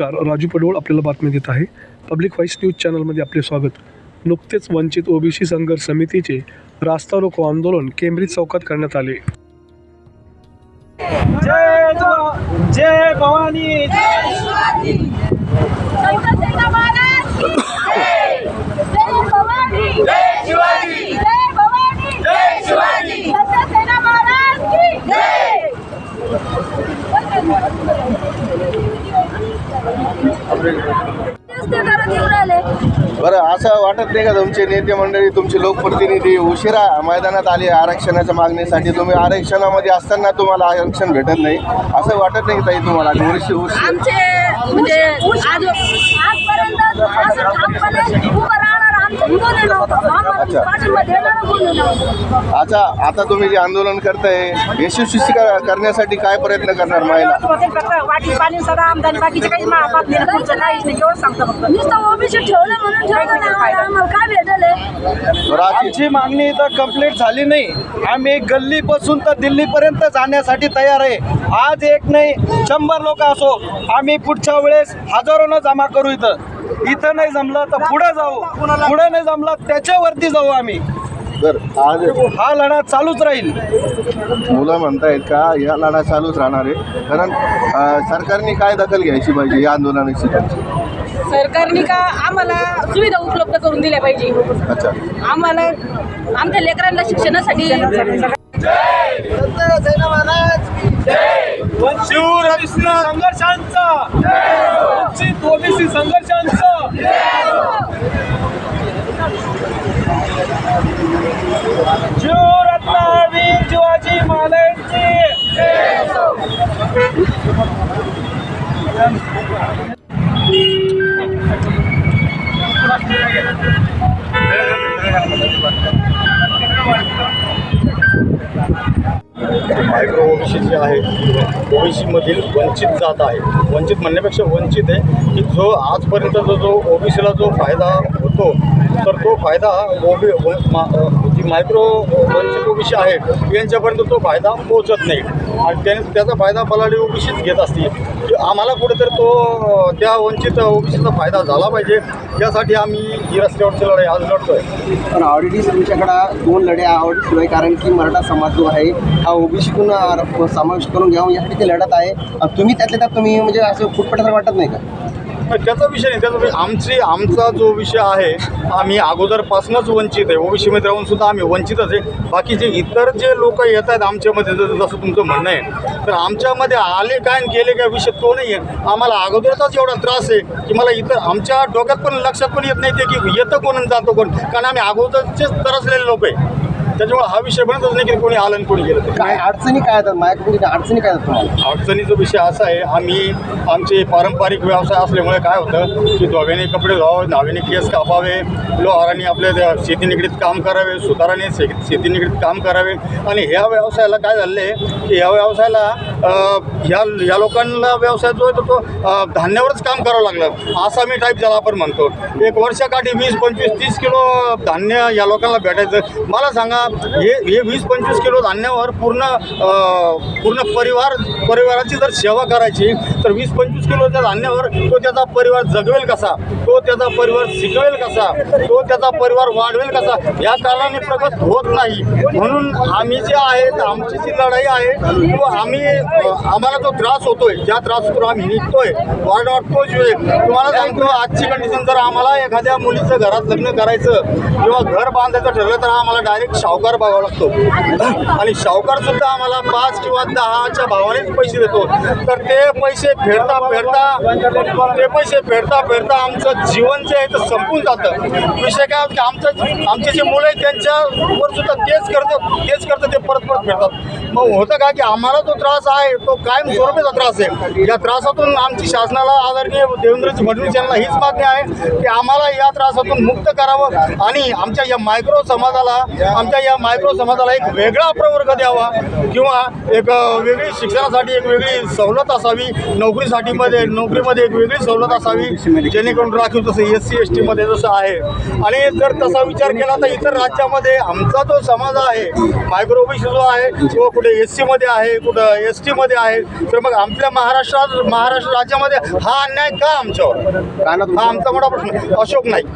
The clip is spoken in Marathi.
नमस्कार राजू पडवळ आपल्याला बातमी देत आहे. पब्लिक व्हॉइस न्यूज चॅनलमध्ये आपले स्वागत. नुकतेच वंचित ओबीसी संघर्ष समितीचे रास्ता रोको आंदोलन केंब्रिज चौकात करण्यात आले. जय जय भवानी संतसेना महाराज की जय जय भवानी जय शिवाजी जय भवानी जय शिवाजी संतसेना महाराज की जय बरं असं वाटत नाही का तुमचे नेते मंडळी तुमचे लोकप्रतिनिधी उशिरा मैदानात आले आरक्षणाच्या मागणीसाठी? तुम्ही आरक्षणामध्ये असताना तुम्हाला आरक्षण भेटत नाही. असं वाटत नाही ताई तुम्हाला? उशी उशी म्हणजे आज आजपर्यंत असं ठामपणे उभं राहणार आमचं कोणी नव्हतं अच्छा. अच्छा. आता तुम्ही जे आंदोलन करताय यशस्वी करण्यासाठी काय प्रयत्न करणार महिला? वाटी पाणी सगळं आमदानी बाकीचे काही नाही पुढचं नाही एवढं सांगतो फक्त नुसतं ओबीसी ठेवलं म्हणून ठेवलं नाही आम्हाला काय भेटलं आमची मागणी इथं कंप्लीट झाली नाही. आम्ही गल्लीपासून तर दिल्लीपर्यंत जाण्यासाठी तयार आहे. आज एक नाही शंभर लोक असो आम्ही पुढच्या वेळेस हजारोनं जमा करू इथं. इथं नाही जमलं तर पुढे जाऊ. पुढे नाही जमलं त्याच्यावरती जाऊ आम्ही. बरं आज हा लढा चालूच राहील. मुलं म्हणतायत का या लढा चालूच राहणार आहे. कारण अं, सरकारने काय दखल घ्यायची पाहिजे या आंदोलनाची? सरकारने का आम्हाला सुविधा उपलब्ध करून दिल्या पाहिजे? अच्छा. आम्हाला आमच्या लेकरांना शिक्षणासाठी संघर्षांचा. वंचित ओबीसी संघर्षांचा. जीवरत्नावीर शिवाजी मायक्रो ओबीसी जे आहे ओबीसीमधील वंचित जात आहे. वंचित म्हणण्यापेक्षा वंचित आहे की जो आजपर्यंत जो जो ओबीसीला जो फायदा होतो तर तो फायदा ओबी जी मायक्रो वंचित ओबीसी आहे यांच्यापर्यंत तो फायदा पोहोचत नाही. आणि त्याने त्याचा फायदा बलाढ्य ओबीसीच घेत असते. की आम्हाला कुठेतरी तो त्या वंचित ओबीसीचा फायदा झाला पाहिजे. यासाठी आम्ही ही रस्त्यावरची लढाई आज लढतो आहे पण ऑलरेडी तुमच्याकडं दोन लढ्या आवड आहे कारण की मराठा समाज जो आहे हा ओबीसीतून समावेश करून घ्यावा यासाठी ते लढत आहे. तुम्ही त्यातल्या त्यात तुम्ही म्हणजे असं फुटपटासारखं वाटत नाही का? त्याचा विषय नाही त्याचा आमची आमचा जो विषय आहे आम्ही अगोदरपासूनच वंचित आहे. ओबीसीमध्ये राहून सुद्धा आम्ही वंचितच आहे. बाकीचे इतर जे लोक येत आहेत आमच्यामध्ये जसं तुमचं म्हणणं आहे तर आमच्यामध्ये आले काय आणि गेले काय विषय तो नाही आहे. आम्हाला अगोदरचाच एवढा त्रास आहे की मला इतर आमच्या डोक्यात पण लक्षात पण येत नाही ते की येतं कोण जातो कोण? कारण आम्ही अगोदरचेच त्रासलेले लोक आहे. त्याच्यामुळे हा विषय बनतच नाही की कोणी आलं आणि कोणी गेलं. ते काय अडचणी काय येतात? माझ्याकडे काय अडचणी काय येतात तुम्हाला? अडचणीचा विषय असा आहे आम्ही आमचे पारंपरिक व्यवसाय असल्यामुळे काय होतं की दोघांनी कपडे धुवावे नावेने केस कापावे लोहारांनी आपले त्या शेती निगडीत काम करावे सुताराने शे शेती निगडीत काम करावे. आणि ह्या व्यवसायाला काय झालं आहे की ह्या व्यवसायाला ह्या ह्या लोकांना व्यवसाय जो आहे तो तो धान्यावरच काम करावं लागलं. आसामी टाईप ज्याला आपण म्हणतो. एक वर्षाकाठी वीस पंचवीस तीस किलो धान्य या लोकांना भेटायचं. मला सांगा हे हे वीस पंचवीस किलो धान्यावर पूर्ण पूर्ण परिवार परिवाराची जर सेवा करायची तर वीस पंचवीस किलोच्या धान्यावर तो त्याचा परिवार जगवेल कसा? तो त्याचा परिवार शिकवेल कसा? तो त्याचा परिवार वाढवेल कसा? या कारणाने प्रगत होत नाही. म्हणून आम्ही जे आहे आमची जी लढाई आहे तो आम्ही आम्हाला जो त्रास होतोय. ज्या त्रासातून आम्ही निघतोय वार्ड तोच वेळ तुम्हाला सांगतो आजची कंडिशन जर आम्हाला एखाद्या मुलीचं घरात लग्न करायचं किंवा घर बांधायचं ठरलं तर आम्हाला डायरेक्ट सावकार बघावा लागतो. आणि शाहूकार सुद्धा आम्हाला पाच किंवा दहाच्या भावानेच पैसे देतो. तर ते पैसे फेडता फेडता ते पैसे फेडता फेडता आमचं जीवन जे आहे ते संपून जातं. विषय काय होतं की आमचं आमचे जे मुलं आहेत त्यांच्यावर सुद्धा तेच करतं तेच करतं ते परत परत फिरतात. मग होतं का की आम्हाला जो त्रास आहे तो कायम स्वरूपीचा त्रास आहे. या त्रासातून आमची शासनाला आदरणीय देवेंद्रजी फडणवीस यांना हीच मागणी आहे की आम्हाला या त्रासातून मुक्त करावं आणि आमच्या या मायक्रो समाजाला आमच्या या मायक्रो समाजाला एक वेगळा प्रवर्ग द्यावा किंवा एक वेगळी शिक्षणासाठी एक वेगळी सवलत असावी नोकरीसाठी मध्ये नोकरीमध्ये एक वेगळी सवलत असावी जेणेकरून राखीव दाखवू तसं एस सी एस टीमध्ये जसं आहे. आणि जर तसा विचार केला तर इतर राज्यामध्ये आमचा जो समाज आहे मायक्रो जो आहे तो कुठे एस सीमध्ये आहे कुठं एस टीमध्ये आहे तर मग आपल्या महाराष्ट्रात महाराष्ट्र राज्यामध्ये हा अन्याय का आमच्यावर? हा आमचा मोठा प्रश्न. अशोक नाईक.